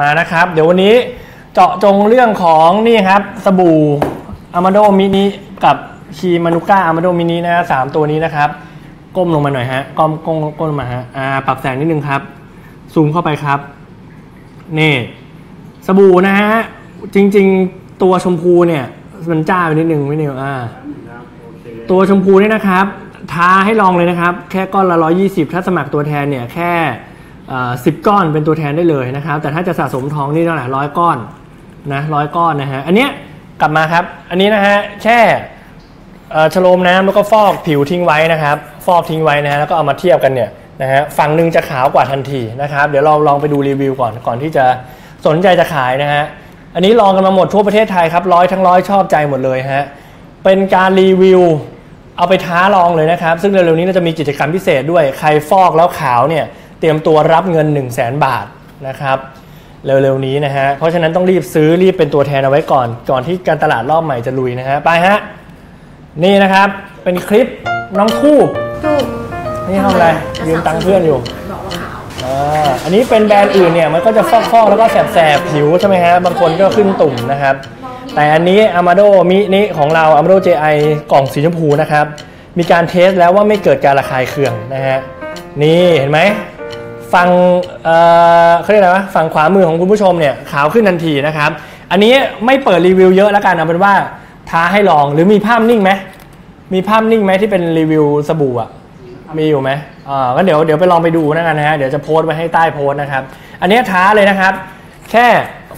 มานะครับ เดี๋ยววันนี้เจาะจงเรื่องของนี่ครับสบู่อามาโดมินิกับคีมานุก้าอามาโดมินินะสามตัวนี้นะครับ ก้มลงมาหน่อยฮะก้มก้มก้มลงมาฮะอ่าปรับแสงนิดนึงครับ ซูมเข้าไปครับ นี่สบู่นะฮะจริง ๆ ตัวชมพูเนี่ยมันจ้าไปนิดนึงไม่นิวอ่าตัวชมพูเนี่ยนะครับ ทาให้ลองเลยนะครับ แค่ก้อนละ120ถ้าสมัครตัวแทนเนี่ยแค่ สิบก้อนเป็นตัวแทนได้เลยนะครับ แต่ถ้าจะสะสมทองนี่เท่าไหร่ร้อยก้อนนะร้อยก้อนนะฮะอันเนี้ยกลับมาครับ อันนี้นะฮะแค่อ่อชโลมน้ำแล้วก็ฟอกผิวทิ้งไว้นะครับ ฟอกทิ้งไว้นะฮะแล้วก็เอามาเทียบกันเนี่ยนะฮะฝั่งหนึ่งจะขาวกว่าทันทีนะครับ เดี๋ยวเราลองไปดูรีวิวก่อนก่อนที่จะสนใจจะขายนะฮะอันนี้ลองกันมาหมดทั่วประเทศไทยครับร้อยทั้งร้อยชอบใจหมดเลยฮะเป็นการรีวิวเอาไปท้าลองเลยนะครับ ซึ่งเร็วๆนี้เราจะมีกิจกรรมพิเศษด้วยใครฟอกแล้วขาวเนี่ย เตรียมตัวรับเงิน 1 0 0 0 0แบาทนะครับเร็วๆนี้นะฮะ เพราะฉะนั้นต้องรีบซื้อรีบเป็นตัวแทนเอาไว้ก่อน ก่อนที่การตลาดรอบใหม่จะลุยนะฮะ ไปฮะ นี่นะครับ เป็นคลิปน้องทูบถูกนี่ทำอะไร ยืมตังค์เพื่อนอยู่บอกว่าขาวอ่าอันนี้เป็นแบรนด์อื่นเนี่ย มันก็จะฟอกๆ แล้วก็แสบๆ ผิวใช่ไหมฮะ บางคนก็ขึ้นตุ่มนะครับ แต่อันนี้ Amado มินิของเรา Amado JI กล่องสีชมพูนะครับ มีการเทสแล้วว่าไม่เกิดการระคายเคืองนะฮะ นี่เห็นไหม ฝั่งเอ่อเขาเรียกอะไรวะฝั่งขวามือของคุณผู้ชมเนี่ยขาวขึ้นทันทีนะครับ อันนี้ไม่เปิดรีวิวเยอะแล้วกันเอาเป็นว่าท้าให้ลองหรือมีภาพนิ่งไหมมีภาพนิ่งไหมที่เป็นรีวิวสบู่อะมีอยู่ไหมอ่าก็เดี๋ยวเดี๋ยวไปลองไปดูนะกันนะฮะเดี๋ยวจะโพสต์ไว้ให้ใต้โพสต์นะครับ อันนี้ท้าเลยนะครับ แค่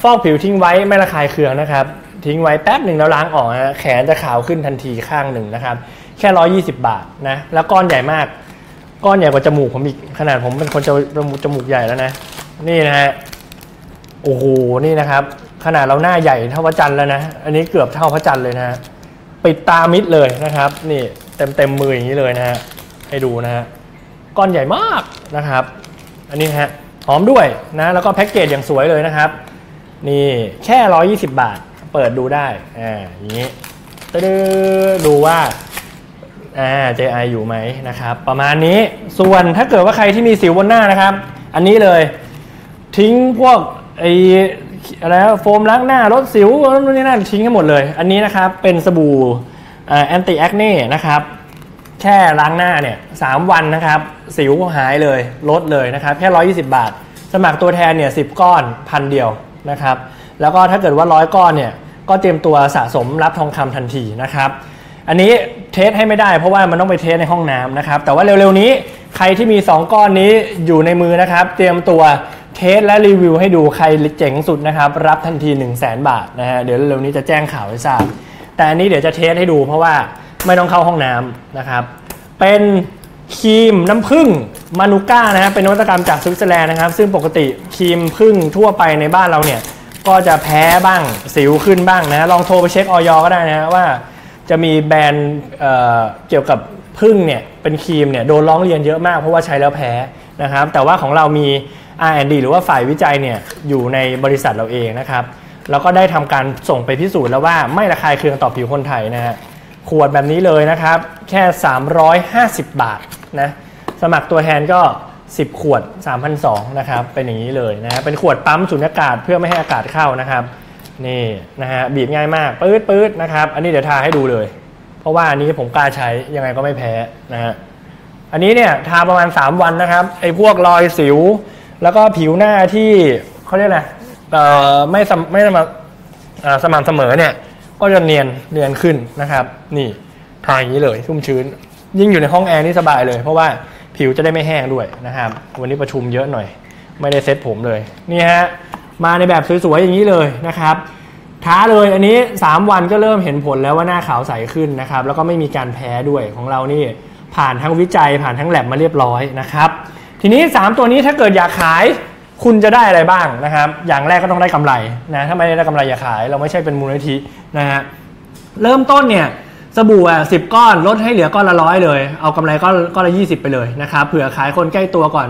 ฟอกผิวทิ้งไว้ไม่ระคายเคืองนะครับ ทิ้งไว้แป๊บหนึ่งแล้วล้างออกฮะแขนจะขาวขึ้นทันทีข้างหนึ่งนะครับ แค่ 120 บาทนะแล้วก้อนใหญ่มาก ก้อนใหญ่กว่าจมูกผมอีกขนาดผมเป็นคนจมูกจมูกใหญ่แล้วนะ นี่นะฮะโอ้โหนี่นะครับ ขนาดเราหน้าใหญ่เท่าพระจันทร์แล้วนะ อันนี้เกือบเท่าพระจันทร์เลยนะฮะปิดตามิดเลยนะครับ นี่เต็มเต็มมืออย่างนี้เลยนะฮะให้ดูนะฮะก้อนใหญ่มากนะครับ อันนี้ฮะหอมด้วยนะแล้วก็แพ็กเกจอย่างสวยเลยนะครับ นี่แค่ 120 บาท เปิดดูได้อ่าอย่างนี้ตึ๊ดดูว่า อ่า JI อยู่ไหมนะครับ ประมาณนี้ส่วนถ้าเกิดว่าใครที่มีสิวบนหน้านะครับ อันนี้เลย ทิ้งพวกไออะไรโฟมล้างหน้าลดสิวนู่นนี่นั่นทิ้งให้หมดเลย อันนี้นะครับเป็นสบู่แอนตี้แอคเน่นะครับแค่ล้างหน้าเนี่ยสามวันนะครับ สิวหายเลยลดเลยนะครับ แค่ 120 บาท สมัครตัวแทนเนี่ยสิก้อนพันเดียวนะครับ แล้วก็ถ้าเกิดว่าร้อยก้อนเนี่ยก็เตรียมตัวสะสมรับทองคำทันทีนะครับ อันนี้ เทสให้ไม่ได้ เพราะว่ามันต้องไปเทสในห้องน้ำนะครับ แต่ว่าเร็วๆนี้ใครที่มี 2 ก้อนนี้อยู่ในมือนะครับ เตรียมตัวเทสและรีวิวให้ดูใครเจ๋งสุดนะครับ รับทันที 1 0 0 0 0แบาทนะฮะเดี๋ยวเร็วๆนี้จะแจ้งข่าวให้ทราบแต่อันนี้เดี๋ยวจะเทสให้ดูเพราะว่าไม่ต้องเข้าห้องน้ำนะครับ เป็นครีมน้ำผึ้งมานูก้านะครับเป็นนวัตกรรมจากสวิตเซอร์แลนด์นะครับ ซึ่งปกติครีมผึ้งทั่วไปในบ้านเราเนี่ยก็จะแพ้บ้างสิวขึ้นบ้างนะลองโทรไปเช็คออยก็ได้นะว่า จะมีแบรนด์เกี่ยวกับพึ่งเนี่ยเป็นครีมเนี่ยโดนร้องเรียนเยอะมากเพราะว่าใช้แล้วแพ้นะครับแต่ว่าของเรามี R&D หรือว่าฝ่ายวิจัยเนี่ยอยู่ในบริษัทเราเองนะครับแล้วก็ได้ทำการส่งไปพิสูจน์แล้วว่าไม่ระคายเคืองต่อผิวคนไทยนะฮะขวดแบบนี้เลยนะครับ แค่ 350 บาทนะสมัครตัวแทนก็ 10 ขวด 3,200นะครับเป็นอย่างนี้เลยนะเป็นขวดปั๊มสูญญากาศเพื่อไม่ให้อากาศเข้านะครับ นี่นะฮะบีบง่ายมากปื๊ดปื๊ดนะครับอันนี้เดี๋ยวทาให้ดูเลย เพราะว่าอันนี้ผมกล้าใช้ยังไงก็ไม่แพ้นะฮะอันนี้เนี่ยทาประมาณ 3 วันนะครับไอ้พวกรอยสิว แล้วก็ผิวหน้าที่เขาเรียกอะไรเอ่อไม่สมไม่สม่ำสม่ำเสมอเนี่ยก็จะเนียนเนียนขึ้นนะครับ นี่ทาอย่างนี้เลยชุ่มชื้น ยิ่งอยู่ในห้องแอร์นี่สบายเลย เพราะว่าผิวจะได้ไม่แห้งด้วยนะครับ วันนี้ประชุมเยอะหน่อย ไม่ได้เซ็ตผมเลย นี่ฮะ มาในแบบสวยๆอย่างนี้เลยนะครับท้าเลยอันนี้ 3 วันก็เริ่มเห็นผลแล้วว่าหน้าขาวใสขึ้นนะครับ แล้วก็ไม่มีการแพ้ด้วยของเรานี่ ผ่านทั้งวิจัยผ่านทั้งแลบมาเรียบร้อยนะครับ ทีนี้ 3 ตัวนี้ถ้าเกิดอยากขายคุณจะได้อะไรบ้างนะครับ อย่างแรกก็ต้องได้กำไรนะถ้าไม่ได้กำไรอย่าขาย เราไม่ใช่เป็นมูลนิธินะฮะเริ่มต้นเนี่ยสบู่อะสิก้อนลดให้เหลือก้อนละร้อยเลย เอากำไรก้อนก้อนละ20ไปเลยนะครับเผื่อขายคนใกล้ตัวก่อน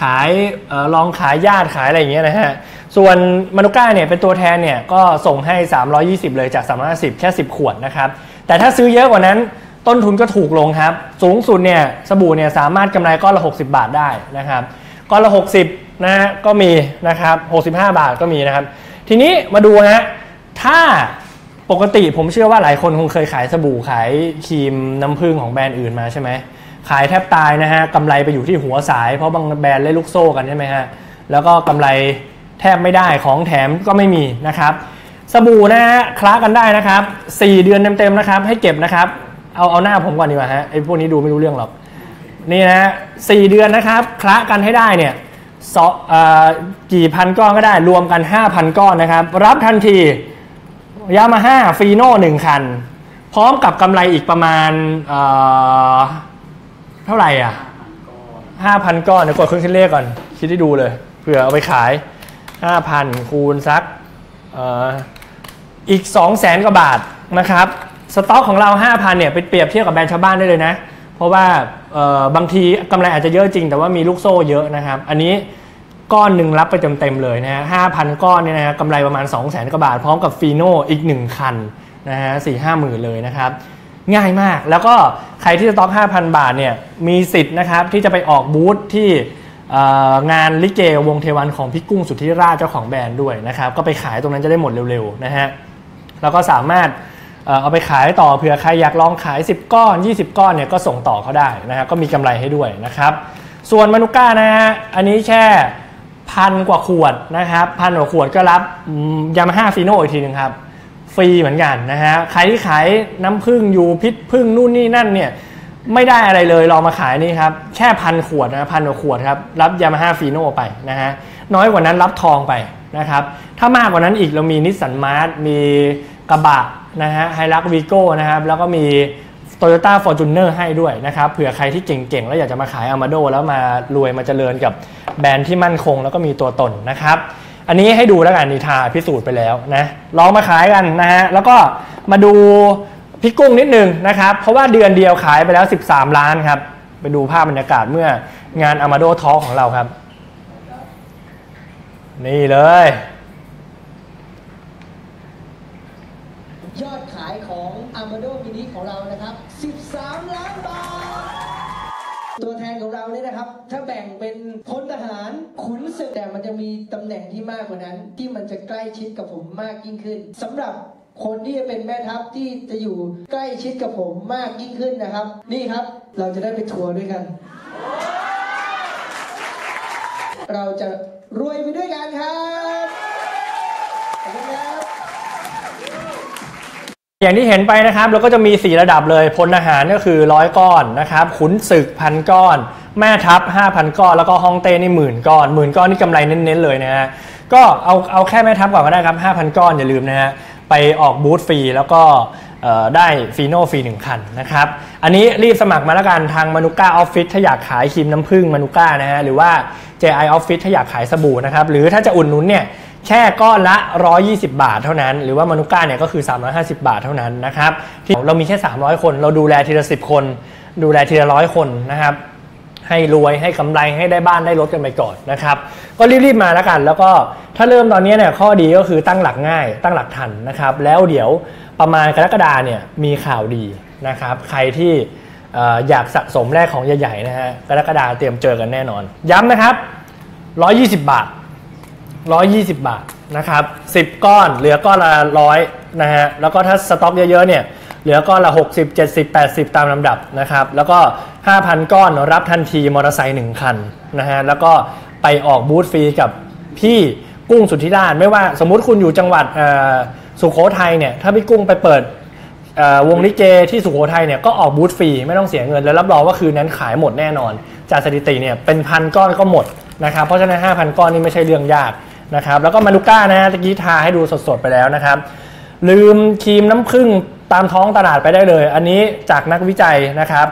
ขายออลองขายญาติขายอะไรอย่างเงี้ยนะฮะ ส่วนมานุก้าเนี่ยเป็นตัวแทนเนี่ยก็ส่งให้ 320 เลยจาก 350 แค่ 10 ขวดนะครับ แต่ถ้าซื้อเยอะกว่านั้นต้นทุนก็ถูกลงครับ สูงสุดเนี่ยสบู่เนี่ยสามารถกำไรก้อนละ 60 บาทได้นะครับก้อนละ 60นะฮะก็มีนะครับ65 บาทก็มีนะครับ ทีนี้มาดูฮะถ้าปกติผมเชื่อว่าหลายคนคงเคยขายสบู่ขายครีมน้ำผึ้งของแบรนด์อื่นมาใช่ไหม ขายแทบตายนะฮะกำไรไปอยู่ที่หัวสาย เพราะบางแบรนด์เล่นลูกโซ่กันใช่ไหมฮะแล้วก็กำไรแทบไม่ได้ของแถมก็ไม่มีนะครับ สบู่นะฮะคล้ากันได้นะครับ 4 เดือนเต็มๆนะครับ ให้เก็บนะครับ เอาเอาหน้าผมก่อนดีกว่าฮะไอ้พวกนี้ดูไม่รู้เรื่องหรอกนี่นะสี่เดือนนะครับคละกันให้ได้เนี่ยสอเอ่อกี่พันก้อนก็ได้รวมกัน 5,000 ก้อนนะครับ รับทันทียามาฮ่าฟีโน่หนึ่งคัน พร้อมกับกำไรอีกประมาณ เท่าไหร่อะ5,000ก้อนเดี๋ยวกดเครื่องคิดเลขก่อน คิดให้ดูเลยเผื่อเอาไปขาย5,000คูณสักอีก200,000กว่าบาทนะครับสต็อกของเรา 5,000เนี่ยไปเปรียบเทียบกับแบรนด์ชาวบ้านได้เลยนะ เพราะว่าบางทีกำไรอาจจะเยอะจริง แต่ว่ามีลูกโซ่เยอะนะครับ อันนี้ก้อนหนึ่งรับไปเต็มๆเลยนะฮะ5,000ก้อนเนี่ยนะฮะกำไรประมาณ 200,000กว่าบาท พร้อมกับฟีโน่อีก 1 คันนะฮะสี่ห้าหมื่นเลยนะครับ ง่ายมาก แล้วก็ใครที่สต็อก5,000 บาทเนี่ยมีสิทธิ์นะครับที่จะไปออกบูธที่งานลิเกวงเทวันของพี่กุ้งสุทธิราชเจ้าของแบรนด์ด้วยนะครับก็ไปขายตรงนั้นจะได้หมดเร็วๆนะฮะแล้วก็สามารถเอาไปขายต่อเผื่อใครอยากลองขาย 10 ก้อน 20 ก้อนเนี่ยก็ส่งต่อเขาได้นะครับก็มีกำไรให้ด้วยนะครับส่วนมานุก้านะฮะอันนี้แค่พันกว่าขวดนะครับพันกว่าขวดก็รับยามาฮ่าฟีโน่อีกทีหนึ่งครับ ฟรีเหมือนกันนะฮะใครที่ขายน้ำผึ้งอยู่พิษผึ้งนู่นนี่นั่นเนี่ยไม่ได้อะไรเลยลองมาขายนี่ครับแค่พันขวดนะพันกว่าขวดครับรับยามาฮ่าฟีโน่ไปนะฮะน้อยกว่านั้นรับทองไปนะครับถ้ามากกว่านั้นอีกเรามีนิสสันมาร์ทมีกระบะนะฮะไฮรักวีโก้นะครับแล้วก็มี Toyota Fortuner ให้ด้วยนะครับเผื่อใครที่เก่งๆ แล้วอยากจะมาขาย Amado แล้วมารวยมาเจริญกับแบรนด์ที่มั่นคง แล้วก็มีตัวตนนะครับ อันนี้ให้ดูแล้วกันนิทาพิสูจน์ไปแล้วนะลองมาขายกันนะฮะแล้วก็มาดูพี่กุ้งนิดนึงนะครับ เพราะว่าเดือนเดียวขายไปแล้ว 13 ล้านครับ ไปดูภาพบรรยากาศเมื่องานอามาโดทอของเราครับ นี่เลยอดขายของ Amado Mini ของเรานะครับ 13 ล้านบาท ตัวแทนของ เราเนี่ยนะครับ ถ้าแบ่งเป็นพลทหารขุนศึกแต่มันจะมีตำแหน่งที่มากกว่านั้น ที่มันจะใกล้ชิดกับผมมากยิ่งขึ้นสำหรับคนที่จะเป็นแม่ทัพที่จะอยู่ใกล้ชิดกับผมมากยิ่งขึ้นนะครับ นี่ครับเราจะได้ไปทัวร์ด้วยกัน เราจะรวยไปด้วยกันครับขอบคุณครับ อย่างที่เห็นไปนะครับเราก็จะมี 4 ระดับเลยพลทหารก็คือร้อยก้อนนะครับขุนศึกพันก้อน แม่ทัพ 5,000 ก้อน แล้วก็ห้องเต้นี่หมื่นก้อนหมื่นก้อนนี่กำไรเน้นๆเลยนะฮะก็เอาเอาแค่แม่ทัพก่อนก็ได้ครับ 5,000 ก้อนอย่าลืมนะฮะไปออกบูธฟรีแล้วก็ได้ฟีโน่ฟรีหนึ่งคันนะครับ อันนี้รีบสมัครมาแล้วกันทางมานุก้าออฟฟิศถ้าอยากขายครีมน้ำผึ้งมานุก้านะฮะหรือว่า JI Office ถ้าอยากขายสบู่นะครับหรือถ้าจะอุ่นนุนเนี่ย แค่ก้อนละ 120 บาทเท่านั้น หรือว่ามานุก้าเนี่ยก็คือ 350 บาทเท่านั้นนะครับที่เรามีแค่ 300 คน เราดูแลทีละ 10 คน ดูแลทีละร้อยคนนะครับ ให้รวยให้กำไรให้ได้บ้านได้รถกันไปก่อนนะครับ ก็รีบๆมาแล้วกัน แล้วก็ถ้าเริ่มตอนนี้เนี่ยข้อดีก็คือตั้งหลักง่าย ตั้งหลักทันนะครับ แล้วเดี๋ยวประมาณกรกฎาเนี่ยมีข่าวดีนะครับ ใครที่อออยากสะสมแรกของใหญ่ๆนะฮะกรกฎาเตรียมเจอกันแน่นอน ย้ำนะครับ 120 บาท 120 บาทนะครับ10 ก้อนเหลือก้อนละร้อยนะฮะแล้วก็ถ้าสต็อกเยอะๆเนี่ยเหลือก้อนละ 60 70 80 ตามลำดับนะครับแล้วก็ 5,000 ก้อนรับทันทีมอเตอร์ไซค์1คันนะฮะแล้วก็ไปออกบูธฟรีกับพี่กุ้งสุทธิราชไม่ว่าสมมุติคุณอยู่จังหวัดสุโขทัยเนี่ยถ้าพี่กุ้งไปเปิดวงลิเกที่สุโขทัยเนี่ยก็ออกบูธฟรีไม่ต้องเสียเงิน แล้วรับรองว่าคืนนั้นขายหมดแน่นอน จากสถิติเนี่ยเป็นพันก้อนก็หมดนะครับเพราะฉะนั้น 5,000 ก้อนนี่ไม่ใช่เรื่องยาก นะครับแล้วก็มานุก้านะฮะตะกี้ทาให้ดูสดๆไปแล้วนะครับ ลืมครีมน้ำผึ้งตามท้องตลาดไปได้เลย อันนี้จากนักวิจัยนะครับ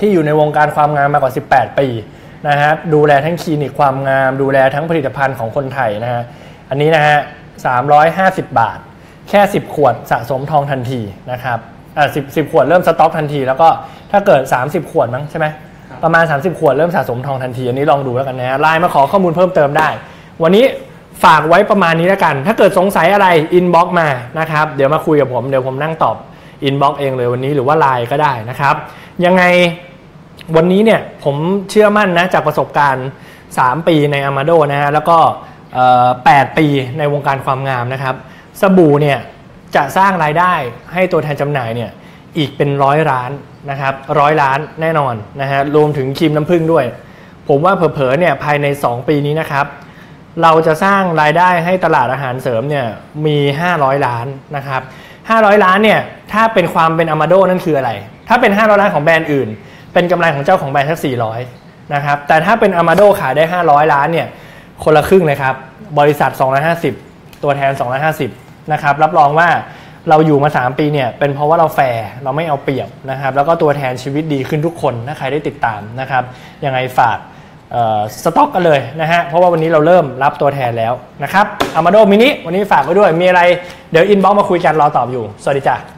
ที่อยู่ในวงการความงามมากว่า 18 ปีนะฮะดูแลทั้งคลินิกความงาม ดูแลทั้งผลิตภัณฑ์ของคนไทยนะฮะอันนี้นะฮะ 350 บาท แค่ 10 ขวดสะสมทองทันทีนะครับอ่า10 10ขวดเริ่มสต็อกทันที แล้วก็ถ้าเกิด 30 ขวดมั้งใช่ไหมประมาณ 30 ขวดเริ่มสะสมทองทันที อันนี้ลองดูแล้วกันนะฮะไลน์มาขอข้อมูลเพิ่มเติมได้ วันนี้ ฝากไว้ประมาณนี้แล้วกัน ถ้าเกิดสงสัยอะไรอินบ็อกมานะครับ เดี๋ยวมาคุยกับผม เดี๋ยวผมนั่งตอบอินบ็อกเองเลยวันนี้หรือว่าไลน์ก็ได้นะครับ ยังไงวันนี้เนี่ยผมเชื่อมั่นนะจากประสบการณ์ 3 ปีใน Amado นะฮะแล้วก็ 8 ปีในวงการความงามนะครับ สบู่เนี่ยจะสร้างรายได้ให้ตัวแทนจำหน่ายเนี่ยอีกเป็นร้อยล้านนะครับร้อยล้านแน่นอนนะฮะรวมถึงครีมน้ำผึ้งด้วย ผมว่าเผลอๆเนี่ยภายใน 2 ปีนี้นะครับ เราจะสร้างรายได้ให้ตลาดอาหารเสริมเนี่ยมี 500 ล้านนะครับ 500 ล้านเนี่ยถ้าเป็นความเป็นอามาโดนั่นคืออะไร ถ้าเป็น 500 ล้านของแบรนด์อื่น เป็นกำไรของเจ้าของแบรนด์แค่400นะครับแต่ถ้าเป็นอามาโดขายได้ 500 ล้านเนี่ยคนละครึ่งเลยครับบริษัท 250 ตัวแทน 250นะครับรับรองว่าเราอยู่มา 3 ปีเนี่ยเป็นเพราะว่าเราแฟร์เราไม่เอาเปรียบนะครับแล้วก็ตัวแทนชีวิตดีขึ้นทุกคนถ้าใครได้ติดตามนะครับยังไงฝาก สต็อกกันเลยนะฮะ เพราะว่าวันนี้เราเริ่มรับตัวแทนแล้วนะครับอามาโดมินิวันนี้ฝากไว้ด้วย มีอะไรเดี๋ยวอินบ็อกมาคุยกันรอตอบอยู่ สวัสดีจ้ะ